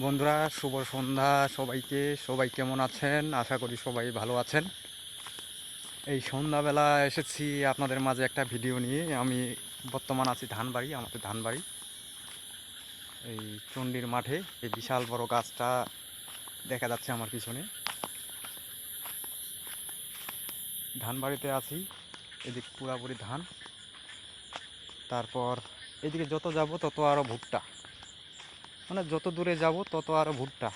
বন্ধুরা, শুভ সন্ধ্যা সবাইকে। সবাই কেমন আছেন? আশা করি সবাই ভালো আছেন। এই সন্ধ্যাবেলা এসেছি আপনাদের মাঝে একটা ভিডিও নিয়ে। আমি বর্তমান আছি ধানবাড়ি, আমাদের ধানবাড়ি। এই চণ্ডীর মাঠে এই বিশাল বড় গাছটা দেখা যাচ্ছে আমার পিছনে। ধানবাড়িতে আছি, এদিক পুরাপুরি ধান। তারপর এদিকে যত যাব তত আরও ভুট্টা। মানে যত দূরে যাব, তত আর ভুট্টা।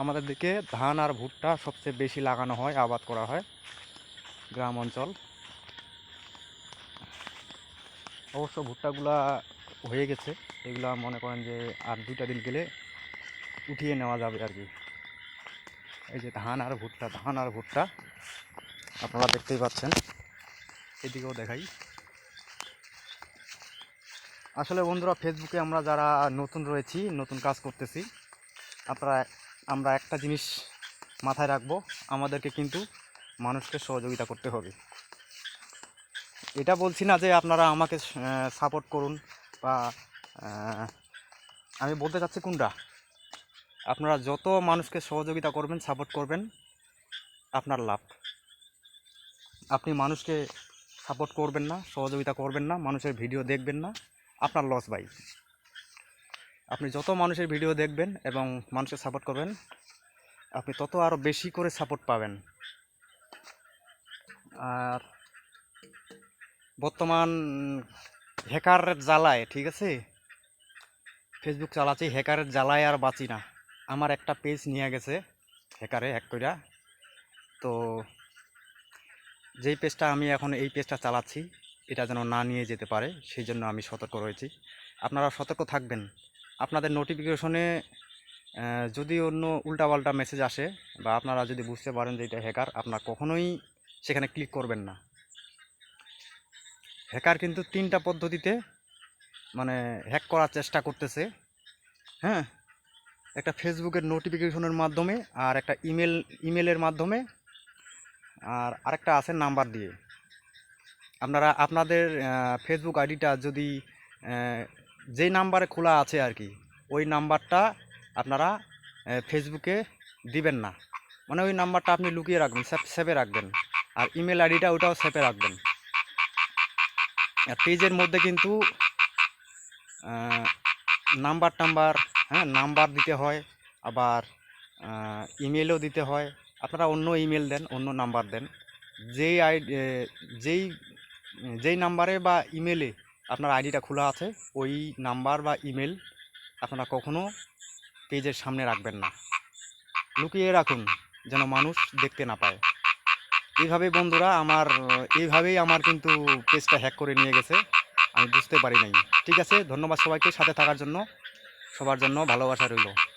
আমাদের দিকে ধান আর ভুট্টা সবচেয়ে বেশি লাগানো হয়, আবাদ করা হয় গ্রাম অঞ্চল। অবশ্য ভুট্টাগুলা হয়ে গেছে, এগুলা মনে করেন যে আর দুইটা দিন গেলে উঠিয়ে নেওয়া যাবে আর কি। এই যে ধান আর ভুট্টা, ধান আর ভুট্টা, আপনারা দেখতেই পাচ্ছেন। এদিকেও দেখাই। আসলে বন্ধুরা ফেসবুকে আমরা যারা নতুন রয়েছি, নতুন কাজ করতেছি, আপনারা, আমরা একটা জিনিস মাথায় রাখব, আমাদেরকে কিন্তু মানুষকে সহযোগিতা করতে হবে। এটা বলছি না যে আপনারা আমাকে সাপোর্ট করুন বা আমি বলতে চাচ্ছি কোনটা? আপনারা যত মানুষকে সহযোগিতা করবেন সাপোর্ট করবেন, আপনার লাভ। আপনি মানুষকে সাপোর্ট করবেন না, সহযোগিতা করবেন না, মানুষের ভিডিও দেখবেন না আপনার লস ভাই আপনি যত মানুষের ভিডিও দেখবেন এবং মানুষকে সাপোর্ট করবেন, আপনি তত আরও বেশি করে সাপোর্ট পাবেন। আর বর্তমান হ্যাকারের জ্বালায়, ঠিক আছে? ফেসবুক চালাচ্ছি হ্যাকারের জ্বালায় আর বাঁচি না। আমার একটা পেজ নিয়ে গেছে হ্যাকারে হ্যাক কইরা। তো যেই পেজটা আমি এখন এই পেজটা চালাচ্ছি এটা যেন না নিয়ে যেতে পারে, সেই জন্য আমি সতর্ক রয়েছি। আপনারা সতর্ক থাকবেন। আপনাদের নোটিফিকেশনে যদি অন্য উল্টাপাল্টা মেসেজ আসে বা আপনারা যদি বুঝতে পারেন যে এটা হ্যাকার আপনারা কখনোই সেখানে ক্লিক করবেন না। হ্যাকার কিন্তু তিনটা পদ্ধতিতে মানে হ্যাক করার চেষ্টা করতেছে। হ্যাঁ? একটা ফেসবুকের নোটিফিকেশনের মাধ্যমে আর একটা ইমেল ইমেলের মাধ্যমে। আর আরেকটা আছে নাম্বার দিয়ে। আপনারা আপনাদের ফেসবুক আইডিটা যদি যেই নাম্বারে খোলা আছে আর কি, ওই নাম্বারটা আপনারা ফেসবুকে দিবেন না। মানে ওই নাম্বারটা আপনি লুকিয়ে রাখবেন সেভে রাখবেন। আর ইমেল আইডিটা ওটাও সেভে রাখবেন। আর পেজের মধ্যে কিন্তু নাম্বার টাম্বার হ্যাঁ নাম্বার দিতে হয়, আবার ইমেলও দিতে হয়। আপনারা অন্য ইমেল দেন, অন্য নাম্বার দেন। যেই আই যেই যেই নাম্বারে বা ইমেলে আপনার আইডিটা খোলা আছে, ওই নাম্বার বা ইমেল আপনারা কখনো পেজের সামনে রাখবেন না। লুকিয়ে রাখুন যেন মানুষ দেখতে না পায়। এইভাবে বন্ধুরা আমার, এইভাবেই আমার কিন্তু পেজটা হ্যাক করে নিয়ে গেছে। আমি বুঝতে পারি নাই। ঠিক আছে, ধন্যবাদ সবাইকে সাথে থাকার জন্য। সবার জন্য ভালোবাসা রইল।